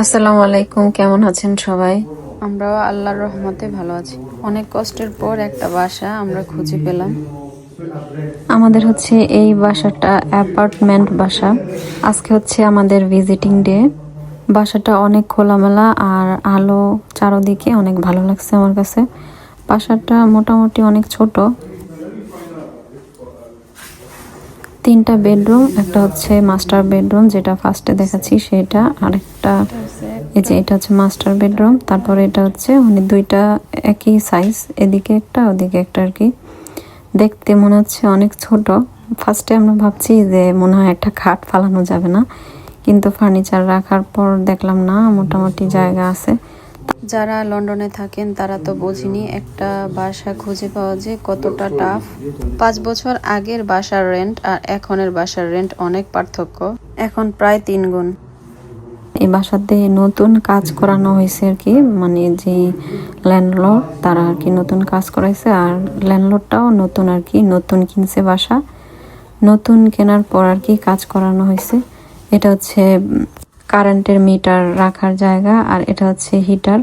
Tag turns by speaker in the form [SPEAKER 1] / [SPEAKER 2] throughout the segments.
[SPEAKER 1] আসসালামু আলাইকুম কেমন আছেন সবাই?
[SPEAKER 2] আমরাও আল্লাহর রহমতে ভালো আছি। অনেক কষ্টের পর একটা বাসা আমরা খুঁজে পেলাম।
[SPEAKER 1] আমাদের হচ্ছে এই বাসাটা অ্যাপার্টমেন্ট বাসা। আজকে হচ্ছে আমাদের ভিজিটিং ডে। বাসাটা অনেক খোলামেলা আর আলো চারোদিকে অনেক ভালো লাগছে আমার কাছে। বাসাটা মোটামুটি অনেক ছোট। তিনটা বেডরুম, একটা হচ্ছে মাস্টার বেডরুম যেটা ফার্স্টে দেখাচ্ছি সেটা, আরেকটা এই যে এটা হচ্ছে মাস্টার বেডরুম, তারপরে এটা হচ্ছে মানে দুইটা একই সাইজ এদিকে একটা, ওদিকে একটা আর কি। দেখতে মনে হচ্ছে অনেক ছোট। ফার্স্টে আমরা ভাবছি যে মনে হয় একটা খাট ফালানো যাবে না, কিন্তু ফার্নিচার রাখার পর দেখলাম না, মোটামুটি জায়গা আছে।
[SPEAKER 2] যারা লন্ডনে থাকেন, তারা তো বোঝেনি একটা বাসা খুঁজে পাওয়া যে কতটা টাফ পাঁচ বছর আগের বাসার রেন্ট আর এখনের বাসার রেন্ট অনেক পার্থক্য। এখন প্রায় তিন গুণ।
[SPEAKER 1] এই বাসাতে নতুন কাজ করানো হয়েছে আর কি মানে যে ল্যান্ডলর্ড তারা আর কি নতুন কাজ করাইছে আর ল্যান্ডলর্ডটাও নতুন আর কি, নতুন কিনছে বাসা। নতুন কেনার পর আর কি কাজ করানো হয়েছে। এটা হচ্ছে কারেন্টের মিটার রাখার জায়গা আর এটা হচ্ছে হিটার।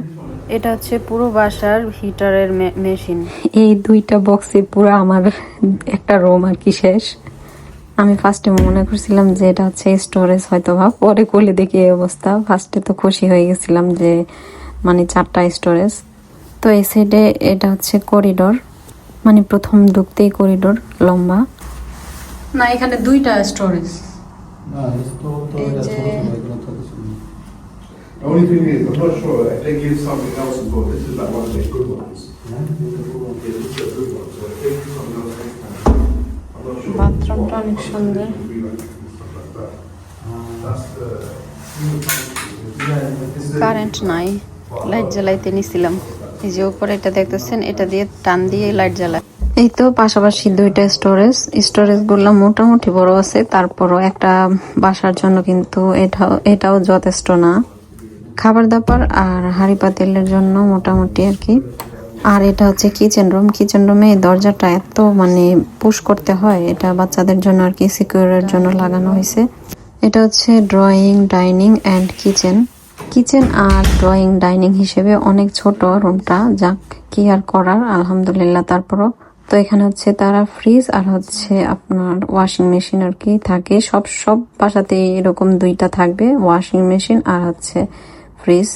[SPEAKER 2] এটা হচ্ছে পুরো বাসার হিটারের মেশিন।
[SPEAKER 1] এই দুইটা বক্সে পুরো আমার একটা রুম আর কি শেষ। আমি ফার্স্টে মনে করছিলাম যে এটা হচ্ছে স্টোরেজ হয়তো বা পরে করলে দেখি এই অবস্থা। ফার্স্টে তো খুশি হয়ে গেছিলাম যে মানে চারটা স্টোরেজ তো এই সাইডে এটা হচ্ছে করিডোর মানে প্রথম ঢুকতেই করিডোর লম্বা।
[SPEAKER 2] না এখানে দুইটা storage
[SPEAKER 3] No, esto
[SPEAKER 4] The only thing is, I'm not sure, if they give something else as well, this is like one of their good ones. Yeah, this is a good one, so if they give something else I'm not sure.
[SPEAKER 2] বাথরুমটা অনেক সুন্দর current নাই light জ্বালাইতে নিছিলাম এই যে উপরে এটা দেখতেছেন এটা দিয়ে টান দিয়ে লাইট জ্বালায়
[SPEAKER 1] এই তো পাশাপাশি দুইটা স্টোরেজ স্টোরেজ মোটামুটি বড় আছে তারপরও একটা বাসার জন্য কিন্তু এটাও এটাও যথেষ্ট না খাবার দাবার আর হাঁড়ি পাতিলের জন্য মোটামুটি আর কি। আর এটা হচ্ছে কিচেন রুম কিচেন রুমে এই দরজাটা এত মানে পুশ করতে হয়, এটা বাচ্চাদের জন্য আর কি সিকিউরের জন্য লাগানো হয়েছে। এটা হচ্ছে drawing dining and kitchen kitchen R drawing dining হিসেবে অনেক ছোট রুমটা যাক কি আর করার, আলহামদুলিল্লাহ তারপরও। তো এখানে হচ্ছে তারা ফ্রিজ আর হচ্ছে আপনার ওয়াশিং মেশিন আর কি থাকে। সব সব বাসাতে এরকম দুইটা থাকবে ওয়াশিং মেশিন আর হচ্ছে ফ্রিজ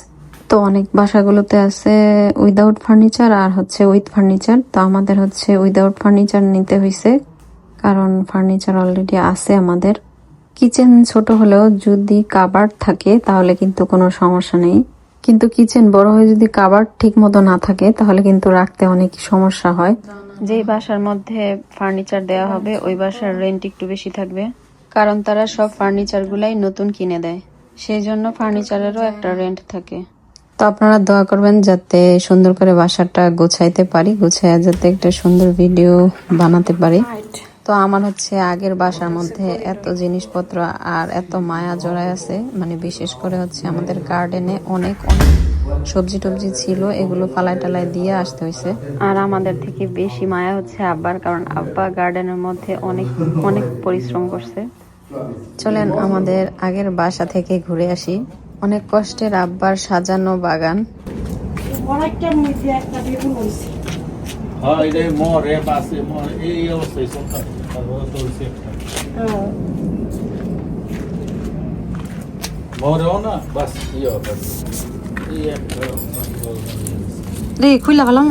[SPEAKER 1] তো অনেক বাসাগুলোতে আছে উইদাউট ফার্নিচার আর হচ্ছে উইথ ফার্নিচার তো আমাদের হচ্ছে উইদাউট ফার্নিচার নিতে হয়েছে কারণ ফার্নিচার অলরেডি আছে আমাদের। কিচেন ছোট হলেও যদি কাবার্ড থাকে, তাহলে কিন্তু কোনো সমস্যা নেই। কিন্তু কিচেন বড় হয়ে যদি কাবার্ড ঠিক মতো না থাকে, তাহলে কিন্তু রাখতে অনেক সমস্যা হয়।
[SPEAKER 2] যেই বাসার মধ্যে ফার্নিচার দেওয়া হবে, ওই বাসার রেন্ট একটু বেশি থাকবে। কারণ তারা সব ফার্নিচার গুলাই নতুন কিনে দেয়। সেই জন্য ফার্নিচারেরও একটা রেন্ট থাকে।
[SPEAKER 1] তো আপনারা দোয়া করবেন যাতে সুন্দর করে বাসাটা গোছাইতে পারি গোছায় যাতে একটা সুন্দর ভিডিও বানাতে পারি। তো আমার হচ্ছে আগের বাসার মধ্যে এত জিনিসপত্র আর এত মায়া জড়ায় আছে মানে বিশেষ করে হচ্ছে আমাদের গার্ডেনে অনেক অনেক সবজি টবজি ছিল এগুলো পালাই টালাই দিয়ে আসতে হয়েছে
[SPEAKER 2] আর আমাদের থেকে বেশি মায়া হচ্ছে আব্বার কারণ আব্বা গার্ডেনের মধ্যে অনেক অনেক পরিশ্রম করছে।
[SPEAKER 1] চলেন আমাদের আগের বাসা থেকে ঘুরে আসি। অনেক কষ্টের আব্বার সাজানো বাগান।
[SPEAKER 3] হ্যাঁ না ইয়ে
[SPEAKER 1] রে খুইলা গেলাম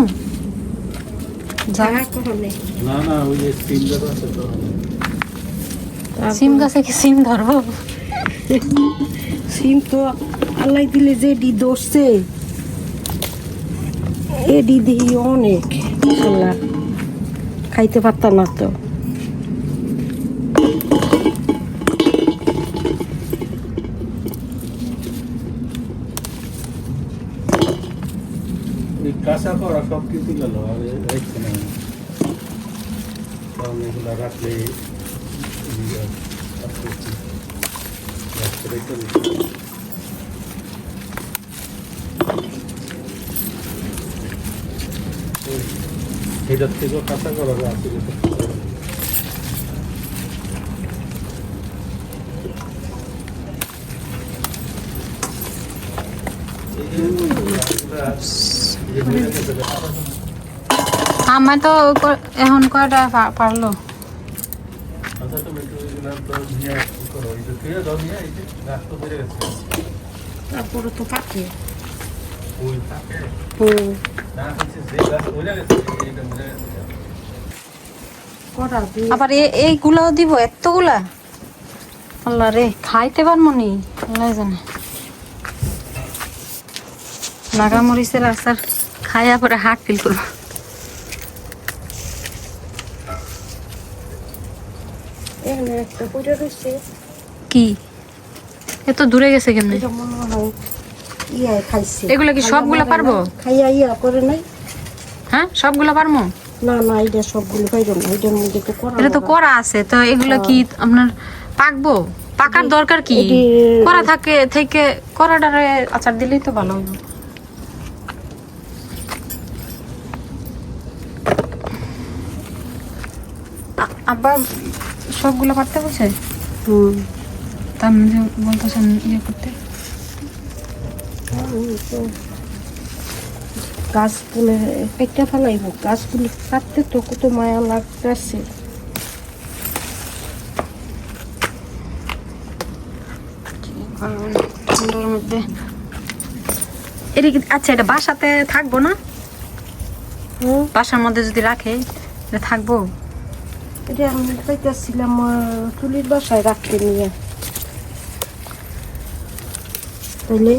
[SPEAKER 5] জায়গা কখন নেই।
[SPEAKER 3] না না ওই যে আছে তো।
[SPEAKER 1] সিম গাছে কি সিম ধরবো
[SPEAKER 5] সিম তো আল্লাহ দিলে যে ডি দোষছে এডি দিই অনেক আল্লাহ খাইতে পারতাম না তো
[SPEAKER 3] কাঁচা করা সব কিছু গেল আর রাখলে করা
[SPEAKER 2] আমার তো এখন কয়টা পারল?
[SPEAKER 5] তারপরে তো
[SPEAKER 3] থাকে।
[SPEAKER 2] আবার এইগুলাও দিব এতগুলা? আল্লাহ রে খাইতে পারব নি আল্লাহ জানে। নাগামরিচের আচার খাইয়া পরে হাট ফিল করব।
[SPEAKER 5] এখানে একটা পড়ে রয়েছে
[SPEAKER 2] কি? এত দূরে গেছে কেমনে?
[SPEAKER 5] মনে হয় ইয়া খাইছে।
[SPEAKER 2] এগুলা কি সবগুলা পারব?
[SPEAKER 5] খাইয়া ইয়া করে নাই।
[SPEAKER 2] হ্যাঁ সবগুলা পারব?
[SPEAKER 5] না না এটা সবগুলো পাইব না। এটার মধ্যে তো করা
[SPEAKER 2] এটা তো করা আছে তো এগুলা কি আপনার পাকবো? পাকার দরকার কি? করা থাকে থেকে করাটারে আচার দিলেই তো ভালো হইব। আব্বা সবগুলো পারতে বলছে?
[SPEAKER 5] হুম
[SPEAKER 2] তার মধ্যে বলতেছেন ইয়ে করতে।
[SPEAKER 5] গাছগুলো পেটটা ফেলাইব। গাছগুলো কাটতে তো কত মায়া লাগতেছে।
[SPEAKER 2] ঠান্ডার মধ্যে। এটা কি আচ্ছা এটা বাসাতে থাকব না? বাসার মধ্যে যদি রাখে এটা থাকব।
[SPEAKER 5] এটা আমি পাইতেছিলাম চুলির বাসায় রাখতে নিয়ে। তাইলে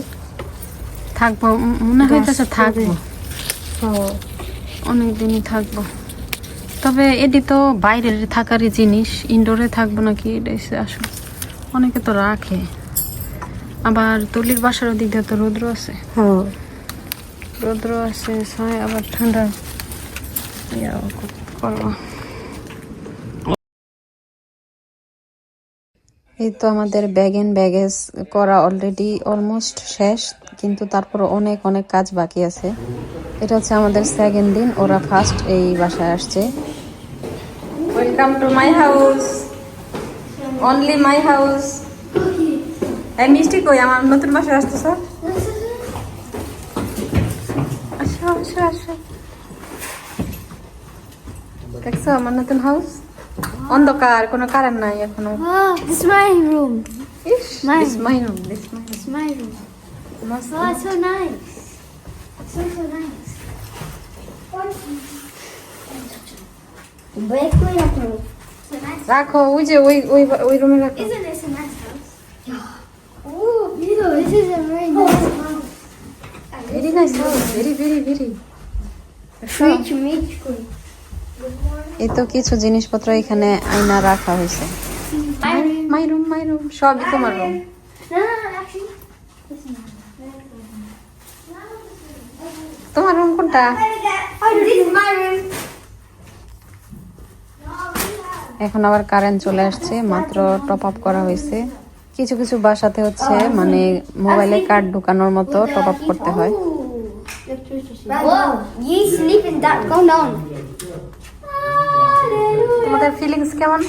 [SPEAKER 2] থাকব মনে হইতেছে থাকব। অনেক দিনই থাকব। তবে এটি তো বাইরের থাকারই জিনিস ইনডোরে থাকব নাকি এটা হচ্ছে আসল অনেকে তো রাখে। আবার তুলির বাসার ওদিক দিয়ে তো রৌদ্র আছে। রৌদ্র আছে আবার ঠান্ডা। ইয়াও করব। এই তো আমাদের ব্যাগ এন্ড ব্যাগেজ করা অলরেডি অলমোস্ট শেষ, কিন্তু তারপর অনেক অনেক কাজ বাকি আছে। এটা হচ্ছে আমাদের সেকেন্ড দিন, ওরা ফার্স্ট এই বাসায় আসছে। Welcome to my house only my house এই মিষ্টি কই? আমার নতুন বাসায় আসছে স্যার আসো আসো আসো। দেখছ আমার নতুন হাউস অন্ধকার কোনো কারেন্ট নাই এখনও
[SPEAKER 6] Oh, room.
[SPEAKER 2] Is
[SPEAKER 6] Mine.
[SPEAKER 2] This my room this my
[SPEAKER 6] It's my room.
[SPEAKER 2] মস্ত
[SPEAKER 6] Oh, up room. So nice.
[SPEAKER 2] রাখো ওই যে ওই ওই ওই রুমে রাখো
[SPEAKER 6] a nice house? Oh, Vito, this is a very nice house.
[SPEAKER 2] Nice house.
[SPEAKER 6] Good
[SPEAKER 2] এই তো কিছু জিনিসপত্র এখানে আয়না রাখা হয়েছে
[SPEAKER 6] My room.
[SPEAKER 2] My room my room সবই তোমার রুম. তোমার রুম কোনটা. এখন আবার কারেন্ট চলে আসছে মাত্র টপ আপ করা হয়েছে কিছু কিছু বাসাতে হচ্ছে মানে মোবাইলে কার্ড ঢুকানোর মতো টপ আপ করতে হয় তোমাদের ফিলিংস কেমন?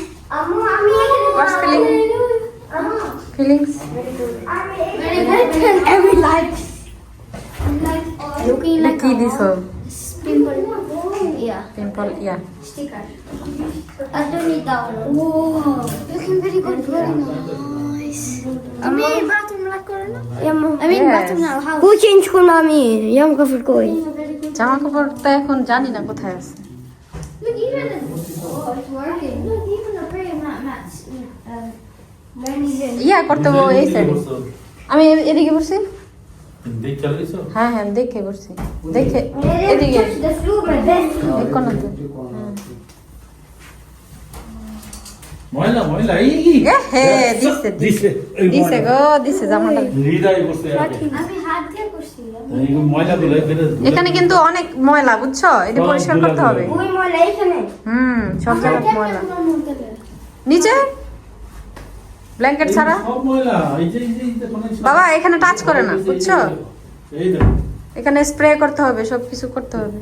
[SPEAKER 2] জামা কাপড়টা এখন জানি না কোথায় আছে। ইয়া করতে হবে এই সাইডে আমি এদিকে বসছি হ্যাঁ হ্যাঁ দেখে বসছি দেখে এদিকে
[SPEAKER 3] ময়লা ময়লা এই
[SPEAKER 2] দিছে দিছে দিছে গো দিছে জামাটা
[SPEAKER 6] আমি হাত দিয়ে
[SPEAKER 2] এখানে কিন্তু অনেক ময়লা বুঝছ? এটা পরিষ্কার করতে হবে।
[SPEAKER 6] ওই
[SPEAKER 2] হুম সব জায়গায় ময়লা। নিচে? ব্ল্যাঙ্কেট ছাড়া?
[SPEAKER 3] কিছু-
[SPEAKER 2] বাবা এখানে টাচ করে না বুঝছ? এখানে স্প্রে করতে হবে সব কিছু করতে হবে।